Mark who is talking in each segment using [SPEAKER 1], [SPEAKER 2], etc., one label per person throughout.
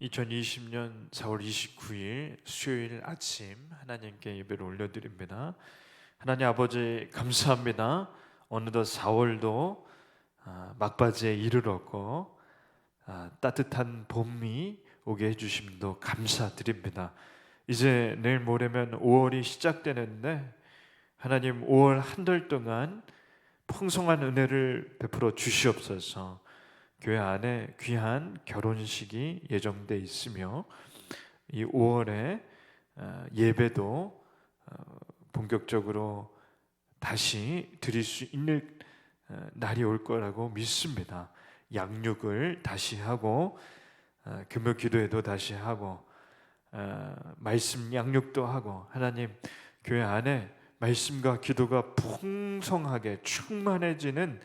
[SPEAKER 1] 2020년 4월 29일 수요일 아침 하나님께 예배를 올려드립니다. 하나님 아버지 감사합니다. 어느덧 4월도 아, 막바지에 이르렀고 아, 따뜻한 봄이 오게 해주심도 감사드립니다. 이제 내일 모레면 5월이 시작되는데 하나님 5월 한 달 동안 풍성한 은혜를 베풀어 주시옵소서. 교회 안에 귀한 결혼식이 예정돼 있으며 이 5월에 어, 예배도 어, 본격적으로 다시 드릴 수 있는 어, 날이 올 거라고 믿습니다. 양육을 다시 하고 금요 기도회도 다시 하고 말씀 양육도 하고 하나님 교회 안에 말씀과 기도가 풍성하게 충만해지는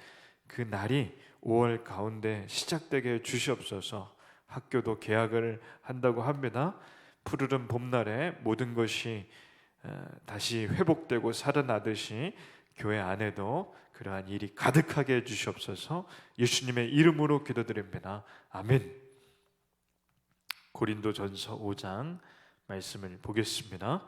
[SPEAKER 1] 그 날이 5월 가운데 시작되게 주시옵소서. 학교도 개학을 한다고 합니다. 푸르른 봄날에 모든 것이 어, 다시 회복되고 살아나듯이 교회 안에도 그러한 일이 가득하게 해 주시옵소서. 예수님의 이름으로 기도드립니다. 아멘. 고린도전서 5장 말씀을 보겠습니다.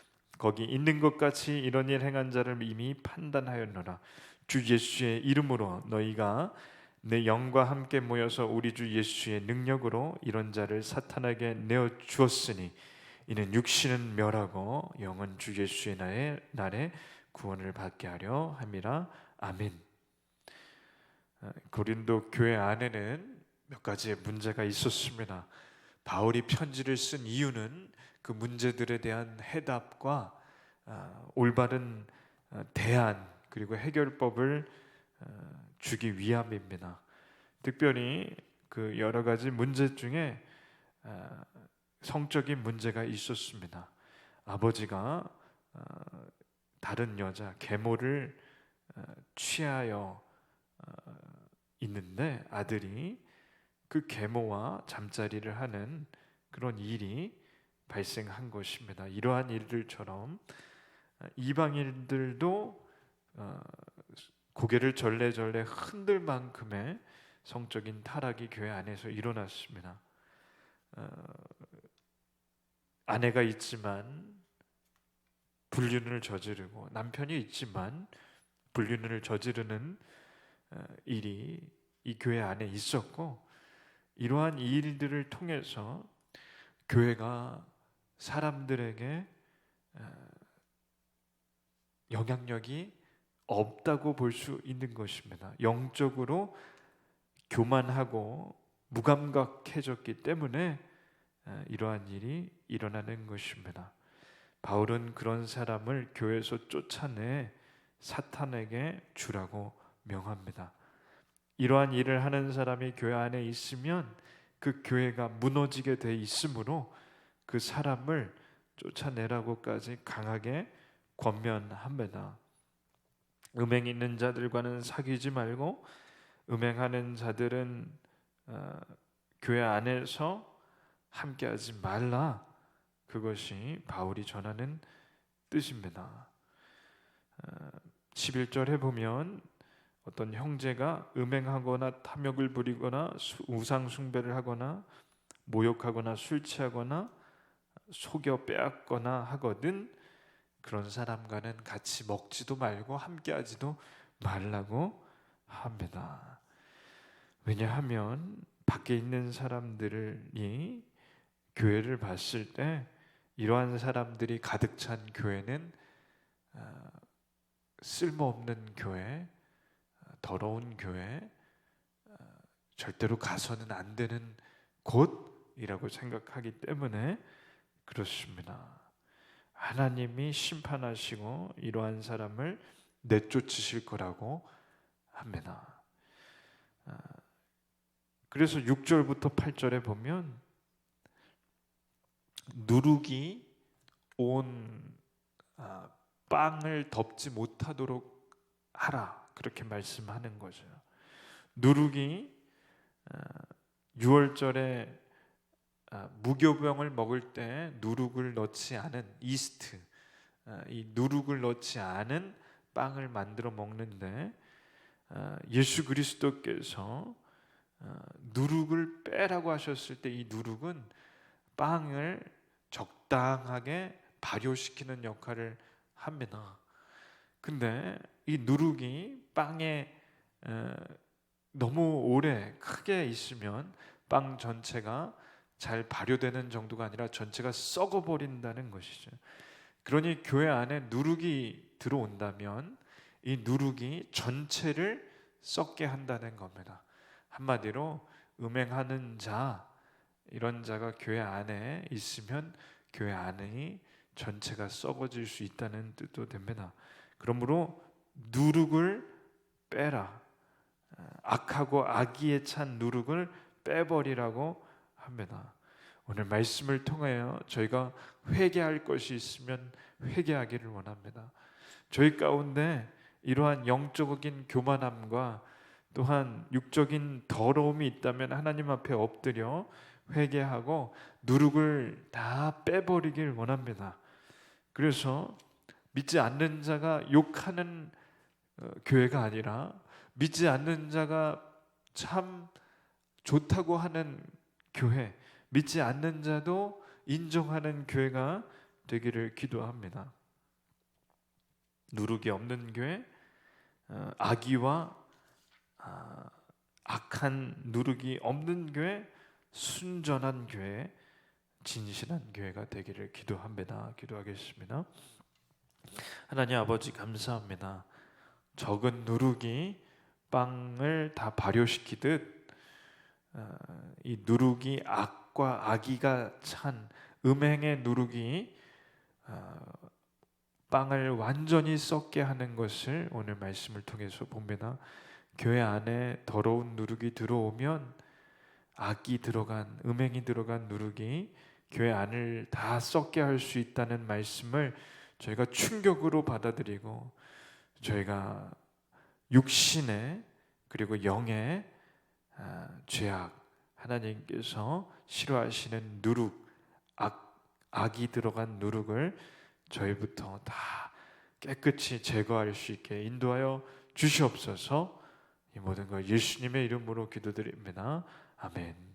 [SPEAKER 1] 거기 있는 것 같이 이런 일 행한 자를 이미 판단하였노라 주 예수의 이름으로 너희가 내 영과 함께 모여서 우리 주 예수의 능력으로 이런 자를 사탄에게 내어 주었으니 이는 육신은 멸하고 영은 주 예수의 날에, 날에 구원을 받게 하려 함이라 아멘. 어, 고린도 교회 안에는 몇 가지의 문제가 있었습니다. 바울이 편지를 쓴 이유는 그 문제들에 대한 해답과 어, 올바른 어, 대안 그리고 해결법을 어, 주기 위함입니다. 특별히 그 여러 가지 문제 중에 어, 성적인 문제가 있었습니다. 아버지가 어, 다른 여자 계모를 취하여 있는데 아들이 그 계모와 잠자리를 하는 그런 일이 발생한 것입니다. 이러한 일들처럼 이방인들도 어, 고개를 절레절레 흔들 만큼의 성적인 타락이 교회 안에서 일어났습니다. 어, 아내가 있지만 불륜을 저지르고 남편이 있지만 불륜을 저지르는 어, 일이 이 교회 안에 있었고 이러한 일들을 통해서 교회가 사람들에게 영향력이 없다고 볼 수 있는 것입니다. 영적으로 교만하고 무감각해졌기 때문에 이러한 일이 일어나는 것입니다. 바울은 그런 사람을 교회에서 쫓아내 사탄에게 주라고 명합니다. 이러한 일을 하는 사람이 교회 안에 있으면 그 교회가 무너지게 돼 있으므로 그 사람을 쫓아내라고까지 강하게 권면합니다. 음행 있는 자들과는 사귀지 말고 음행하는 자들은 어, 교회 안에서 함께하지 말라. 그것이 바울이 전하는 뜻입니다. 어, 11절에 보면 어떤 형제가 음행하거나 탐욕을 부리거나 우상 숭배를 하거나 모욕하거나 술 취하거나 속여 빼앗거나 하거든 그런 사람과는 같이 먹지도 말고 함께하지도 말라고 합니다. 왜냐하면 밖에 있는 사람들이 교회를 봤을 때 이러한 사람들이 가득 찬 교회는 어, 쓸모없는 교회, 더러운 교회, 어, 절대로 가서는 안 되는 곳이라고 생각하기 때문에 그렇습니다. 하나님이 심판하시고 이러한 사람을 내쫓으실 거라고 합니다. 아, 그래서 6절부터 8절에 보면 누룩이 온 아, 빵을 덮지 못하도록 하라 그렇게 말씀하는 거죠. 누룩이 어, 유월절에 아, 무교병을 먹을 때 누룩을 넣지 않은 이스트, 아, 이 누룩을 넣지 않은 빵을 만들어 먹는데 아, 예수 그리스도께서 누룩을 빼라고 하셨을 때 이 누룩은 빵을 적당하게 발효시키는 역할을 합니다. 근데 이 누룩이 빵에 너무 오래 크게 있으면 빵 전체가 잘 발효되는 정도가 아니라 전체가 썩어 버린다는 것이죠. 그러니 교회 안에 누룩이 들어온다면 이 누룩이 전체를 썩게 한다는 겁니다. 한마디로 음행하는 자 이런 자가 교회 안에 있으면 교회 안이 전체가 썩어질 수 있다는 뜻도 됩니다. 그러므로 누룩을 빼라. 악하고 악의에 찬 누룩을 빼버리라고 합니다. 오늘 말씀을 통하여 저희가 회개할 것이 있으면 회개하기를 원합니다. 저희 가운데 이러한 영적인 교만함과 또한 육적인 더러움이 있다면 하나님 앞에 엎드려 회개하고 누룩을 다 빼버리길 원합니다. 그래서 믿지 않는 자가 욕하는 어, 교회가 아니라 믿지 않는 자가 참 좋다고 하는 교회, 믿지 않는 자도 인정하는 교회가 되기를 기도합니다. 누룩이 없는 교회, 어, 악의와 아, 악한 누룩이 없는 교회, 순전한 교회, 진실한 교회가 되기를 기도합니다. 기도하겠습니다. 하나님 아버지 감사합니다. 적은 누룩이 빵을 다 발효시키듯 어, 이 누룩이 악과 악의가 찬 음행의 누룩이 어, 빵을 완전히 썩게 하는 것을 오늘 말씀을 통해서 봅니다. 교회 안에 더러운 누룩이 들어오면 악이 들어간 음행이 들어간 누룩이 교회 안을 다 썩게 할 수 있다는 말씀을 저희가 충격으로 받아들이고 저희가 육신의 그리고 영의 아, 죄악 하나님께서 싫어하시는 누룩 악 악이 들어간 누룩을 저희부터 다 깨끗이 제거할 수 있게 인도하여 주시옵소서. 이 모든 걸 예수님의 이름으로 기도드립니다. 아멘.